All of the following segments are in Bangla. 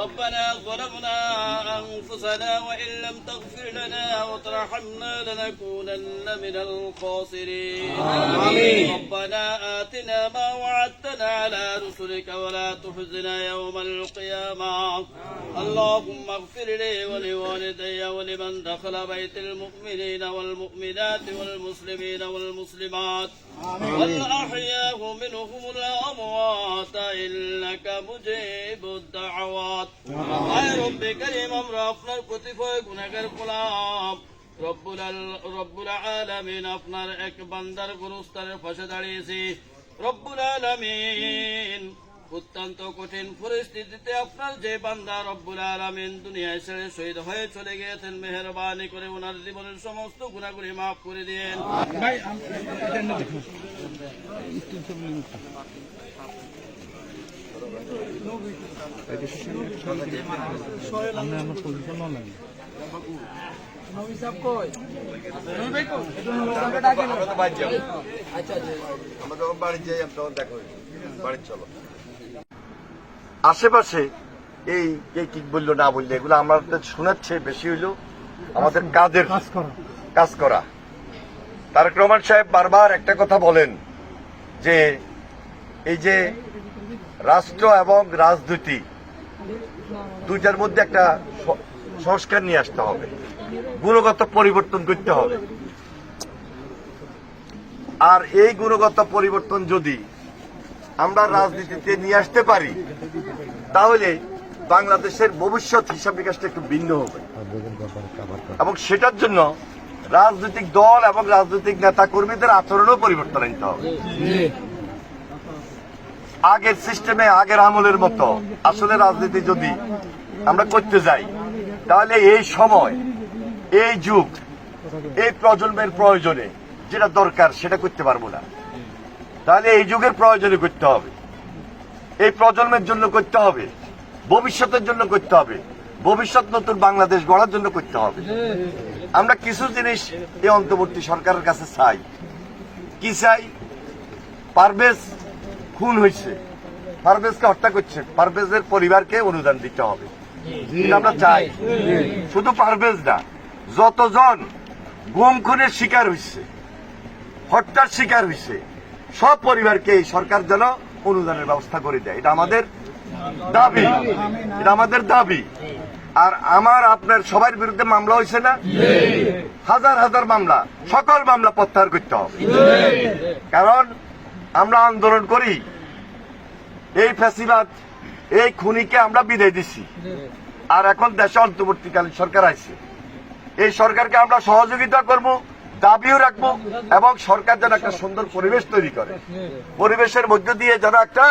ربنا ظلمنا أنفسنا وإن لم تغفر لنا وترحمنا لنكونن من الخاسرين. آمين. ربنا آتنا ما وعدتنا على رسلك ولا تحزنا يوم القيامة. اللهم اغفر لي ولوالدي ولمن دخل بيت المؤمنين والمؤمنات والمسلمين والمسلمات. والأحياء منهم الأموات إنك مجيب الدعوات. আমরা আপনার কতিপয় গুনাহের গোলাম রব্বুল রব্বুল আলামিন আপনার এক বান্দার গুরুস্তারের পাশে দাঁড়িয়েছি। রব্বুল আলামিন, অত্যন্ত কঠিন পরিস্থিতিতে আপনার যে বান্দা রব্বুল আলামিন দুনিয়ায় ছেড়ে শহীদ হয়ে চলে গিয়েছেন, মেহরবানি করে ওনার জীবনের সমস্ত গুণাগুলি মাফ করে দিন আশেপাশে এই কে কি বলল না বলল এগুলো আমাদের শোনাচ্ছে বেশি হইল আমাদের কাজের কাজ করা। তারক রহমান সাহেব বারবার একটা কথা বলেন যে এই যে রাষ্ট্র এবং রাজনীতি দুইটার মধ্যে একটা সংস্কার নিয়ে আসতে হবে। গুণগত পরিবর্তন করতে হবে। আর এই গুণগত পরিবর্তন যদি আমরা রাজনীতিতে নিয়ে আসতে পারি, তাহলে বাংলাদেশের ভবিষ্যৎ হিসাব নিকাশটা একটু ভিন্ন হবে। এবং সেটার জন্য রাজনৈতিক দল এবং রাজনৈতিক নেতা কর্মীদের আচরণও পরিবর্তন আনতে হবে। আগের সিস্টেমে, আগের আমলের মতো। আসলে রাজনীতি যদি আমরা করতে যাই, তাহলে এই সময়, এই যুগ, এই প্রজন্মের প্রয়োজনে যেটা দরকার, সেটা করতে পারব না। তাহলে এই যুগের প্রয়োজনে করতে হবে। এই প্রজন্মের জন্য করতে হবে। ভবিষ্যতের জন্য করতে হবে। ভবিষ্যৎ নতুন বাংলাদেশ গড়ার জন্য করতে হবে। আমরা কিছু জিনিস এই অন্তর্বর্তী সরকারের কাছে চাই। কি চাই? পারভেজ খুন হয়েছে। পারভেজকে হত্যা করছে। পারভেজের পরিবারকে অনুদান দিতে হবে। আমরা চাই। শুধু পারভেজ না যতজন গুম খুনের শিকার হয়েছে হত্যার শিকার হয়েছে সব পরিবারকে এই সরকার যেন অনুদানের ব্যবস্থা করে দেয়। এটা আমাদের দাবি। এটা আমাদের দাবি। আর আমার আপনার সবার বিরুদ্ধে মামলা হয়েছে না? হাজার হাজার মামলা সকল মামলা প্রত্যাহার করতে হবে। কারণ আমরা আন্দোলন করি। এই ফ্যাসিবাদ, এই খুনিকে আমরা বিদায় দিছি। আর এখন দেশে অন্তর্বর্তীকালীন সরকার আছে এই সরকারকে আমরা সহযোগিতা করব, দাবিও রাখব এবং সরকার যেন একটা সুন্দর পরিবেশ তৈরি করে। পরিবেশের মধ্য দিয়ে যেন একটা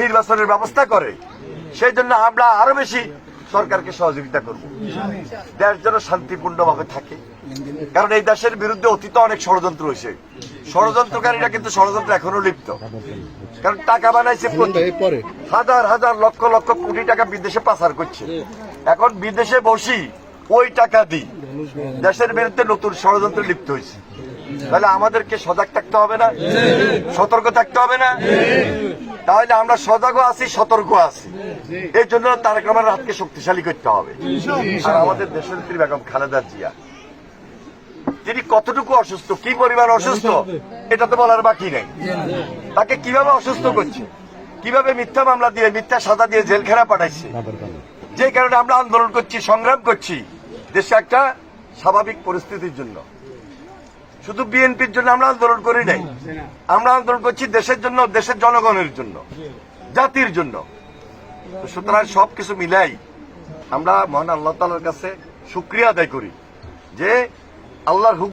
নির্বাচনের ব্যবস্থা করে। সেই জন্য আমরা আরও বেশি সরকারকে সহযোগিতা করব। দেশ যেন শান্তিপূর্ণভাবে থাকে। কারণ এই দেশের বিরুদ্ধে অতীত অনেক ষড়যন্ত্র হয়েছে। ষড়যন্ত্রকারীরা কিন্তু ষড়যন্ত্র এখনও লিপ্ত। কারণ টাকা বানাইছে হাজার হাজার লক্ষ লক্ষ কোটি টাকা বিদেশে পাচার করছে। এখন বিদেশে বসি ওই টাকা দিই। দেশের বিরুদ্ধে নতুন ষড়যন্ত্র লিপ্ত হয়েছে। তাহলে আমাদেরকে সজাগ থাকতে হবে না? সতর্ক থাকতে হবে না? তাহলে আমরা সজাগও আছি সতর্ক আছি। এই জন্য তারেক রহমানের হাতকে শক্তিশালী করতে হবে। আর আমাদের দেশের বেগম খালেদা জিয়া, তিনি কতটুকু অসুস্থ, কি পরিমাণ অসুস্থ, এটা তো বলার বাকি নেই। তাকে কীভাবে অসুস্থ করছে? কীভাবে মিথ্যা মামলা দিয়ে, মিথ্যা সাজা দিয়ে জেলখানা পাঠাইছে? যে কারণে আমরা আন্দোলন করছি, সংগ্রাম করছি, দেশে একটা স্বাভাবিক পরিস্থিতির জন্য। শুধু বিএনপির জন্য আমরা আন্দোলন করি নাই। আমরা আন্দোলন করছি দেশের জন্য, দেশের জনগণের জন্য, জাতির জন্য। সুতরাং সবকিছু মিলাই আমরা মহান আল্লাহ তালার কাছে শুক্রিয়া আদায় করি যে আল্লাহর হুক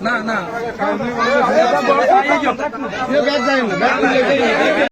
না না।